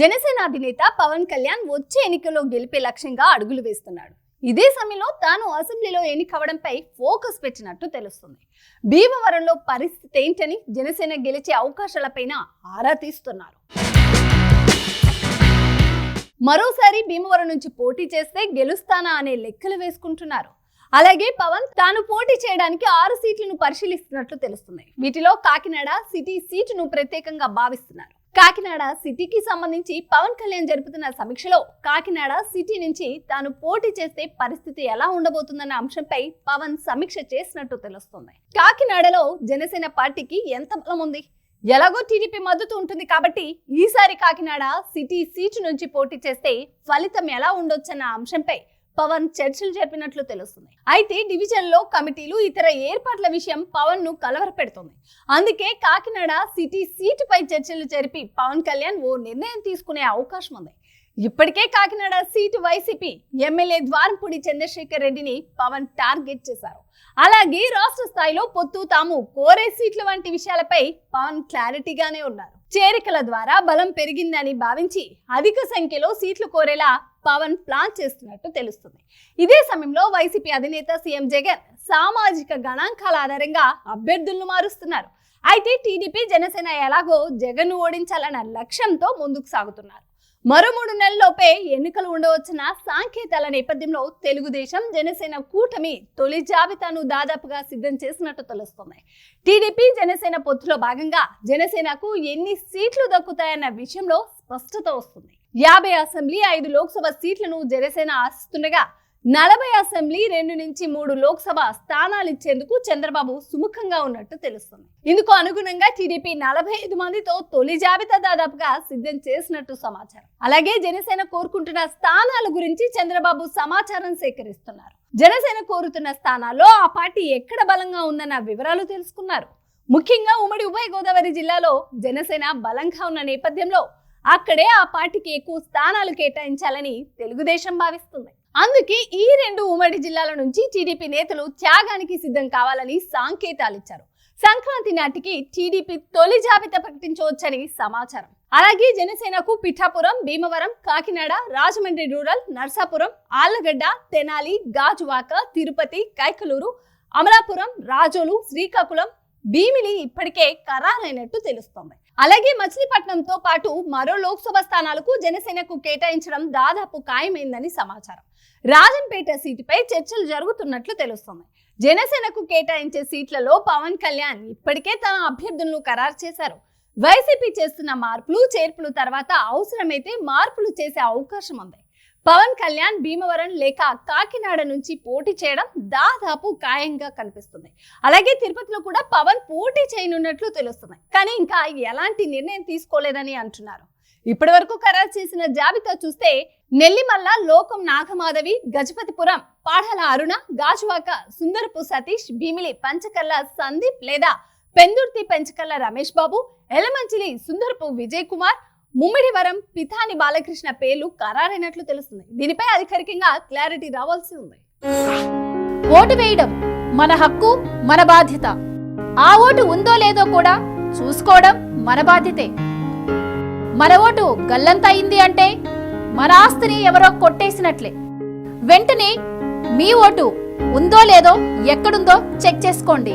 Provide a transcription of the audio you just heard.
జనసేన అధినేత పవన్ కళ్యాణ్ వచ్చే ఎన్నికల్లో గెలిపే లక్ష్యంగా అడుగులు వేస్తున్నాడు. ఇదే సమయంలో తాను అసెంబ్లీలో ఎన్నికవడంపై ఫోకస్ పెట్టినట్టు తెలుస్తుంది. భీమవరంలో పరిస్థితి ఏంటని జనసేన గెలిచే అవకాశాలపైన ఆరా తీస్తున్నారు. మరోసారి భీమవరం నుంచి పోటీ చేస్తే గెలుస్తానా అనే లెక్కలు వేసుకుంటున్నారు. అలాగే పవన్ తాను పోటీ చేయడానికి ఆరు సీట్లను పరిశీలిస్తున్నట్లు తెలుస్తుంది. వీటిలో కాకినాడ సిటీ సీటును ప్రత్యేకంగా భావిస్తున్నారు. కాకినాడ సిటీకి సంబంధించి పవన్ కళ్యాణ్ జరుపుతున్న సమీక్షలో కాకినాడ సిటీ నుంచి తాను పోటీ చేస్తే పరిస్థితి ఎలా ఉండబోతుందన్న అంశంపై పవన్ సమీక్ష చేసినట్టు తెలుస్తుంది. కాకినాడలో జనసేన పార్టీకి ఎంత బలం ఉంది? ఎలాగో టీడీపీ మద్దతు ఉంటుంది కాబట్టి ఈసారి కాకినాడ సిటీ సీటు నుంచి పోటీ చేస్తే ఫలితం ఎలా ఉండొచ్చన్న అంశంపై పవన్ చర్చలు జరిపినట్లు తెలుస్తుంది. అయితే డివిజన్లో కమిటీలు ఇతర ఏర్పాట్ల విషయం పవన్ను కలవరపెడుతుంది. అందుకే కాకినాడ సిటీ సీటుపై చర్చలు జరిపి పవన్ కళ్యాణ్ ఓ నిర్ణయం తీసుకునే అవకాశం ఉంది. ఇప్పటికే Kakinada seat YCP MLA Dwarampudi Chandrasekhar రెడ్డిని పవన్ టార్గెట్ చేశారు. అలాగే రాష్ట్ర స్థాయిలో పొత్తు తాము కోరే సీట్ల వంటి విషయాలపై పవన్ క్లారిటీగానే ఉన్నారు. చేరికల ద్వారా బలం పెరిగిందని భావించి అధిక సంఖ్యలో సీట్లు కోరేలా పవన్ ప్లాన్ చేస్తున్నట్టు తెలుస్తుంది. ఇదే సమయంలో వైసీపీ అధినేత సీఎం జగన్ సామాజిక గణాంకాల ఆధారంగా అభ్యర్థులను మారుస్తున్నారు. అయితే టీడీపీ జనసేన ఎలాగో జగన్ ఓడించాలన్న లక్ష్యంతో ముందుకు సాగుతున్నారు. మరో మూడు నెలల్లోపే ఎన్నికలు ఉండవచ్చిన సాంకేతాల నేపథ్యంలో తెలుగుదేశం జనసేన కూటమి తొలి జాబితాను దాదాపుగా సిద్ధం చేసినట్టు తెలుస్తుంది. టీడీపీ జనసేన పొత్తులో భాగంగా జనసేనకు ఎన్ని సీట్లు దక్కుతాయన్న విషయంలో స్పష్టత వస్తుంది. యాభై అసెంబ్లీ ఐదు లోక్సభ సీట్లను జనసేన ఆశిస్తుండగా నలభై అసెంబ్లీ రెండు నుంచి మూడు లోక్సభ స్థానాలు ఇచ్చేందుకు చంద్రబాబు సుముఖంగా ఉన్నట్టు తెలుస్తుంది. ఇందుకు అనుగుణంగా టీడీపీ నలభై ఐదు మందితో తొలి జాబితా దాదాపుగా సిద్ధం చేసినట్టు సమాచారం. అలాగే జనసేన కోరుకుంటున్న స్థానాల గురించి చంద్రబాబు సమాచారం సేకరిస్తున్నారు. జనసేన కోరుతున్న స్థానాల్లో ఆ పార్టీ ఎక్కడ బలంగా ఉందన్న వివరాలు తెలుసుకున్నారు. ముఖ్యంగా ఉమ్మడి ఉభయ గోదావరి జిల్లాలో జనసేన బలంగా ఉన్న నేపథ్యంలో అక్కడే ఆ పార్టీకి ఎక్కువ స్థానాలు కేటాయించాలని తెలుగుదేశం భావిస్తుంది. అందుకే ఈ రెండు ఉమ్మడి జిల్లాల నుంచి టీడీపీ నేతలు త్యాగానికి సిద్ధం కావాలని సంకేతాలు ఇచ్చారు. సంక్రాంతి నాటికి టీడీపీ తొలి జాబితా ప్రకటించవచ్చని సమాచారం. అలాగే జనసేనకు పిఠాపురం భీమవరం కాకినాడ రాజమండ్రి రూరల్ నర్సాపురం ఆళ్ళగడ్డ తెనాలి గాజువాక తిరుపతి కైకలూరు అమలాపురం రాజోలు శ్రీకాకుళం భీమిలి ఇప్పటికే ఖరారైనట్టు తెలుస్తోంది. అలాగే మచిలీపట్నంతో పాటు మరో లోక్సభ స్థానాలకు జనసేనకు కేటాయించడం దాదాపు ఖాయమైందని సమాచారం. రాజంపేట సీటుపై చర్చలు జరుగుతున్నట్లు తెలుస్తోంది. జనసేనకు కేటాయించే సీట్లలో పవన్ కళ్యాణ్ ఇప్పటికే తన అభ్యర్థులను ఖరారు చేశారు. వైసీపీ చేస్తున్న మార్పులు చేర్పులు తర్వాత అవసరమైతే మార్పులు చేసే అవకాశం ఉంది. పవన్ కళ్యాణ్ భీమవరం లేక కాకినాడ నుంచి పోటీ చేయడం దాదాపు ఖాయంగా కనిపిస్తుంది. అలాగే తిరుపతిలో కూడా పవన్ పోటీ చేయనున్నట్లు తెలుస్తుంది కానీ ఇంకా ఎలాంటి నిర్ణయం తీసుకోలేదని అంటున్నారు. ఇప్పటి వరకు ఖరారు చేసిన జాబితా చూస్తే నెల్లిమల్ల లోకం నాగమాధవి గజపతిపురం పాఠాల అరుణ గాజువాక సుందరపు సతీష్ భీమిలి పంచకల్ల సందీప్ లేదా పెందుర్తి పెంచకల్ల రమేష్ బాబు ఎలమంచిలి సుందరపు విజయ్ కుమార్ ముమ్మిడివరం పితాని బాలకృష్ణ పేర్లు ఖరారైనట్లు తెలుస్తుంది. దీనిపై అధికారికంగా క్లారిటీ రావాల్సి ఉంది. ఓటు వేయడం మన హక్కు మన బాధ్యత. ఆ ఓటు ఉందో లేదో కూడా చూసుకోవడం మన బాధ్యతే. మన ఓటు గల్లంతయింది అంటే మన ఆస్తిని ఎవరో కొట్టేసినట్లే. వెంటనే మీ ఓటు ఉందో లేదో ఎక్కడుందో చెక్ చేసుకోండి.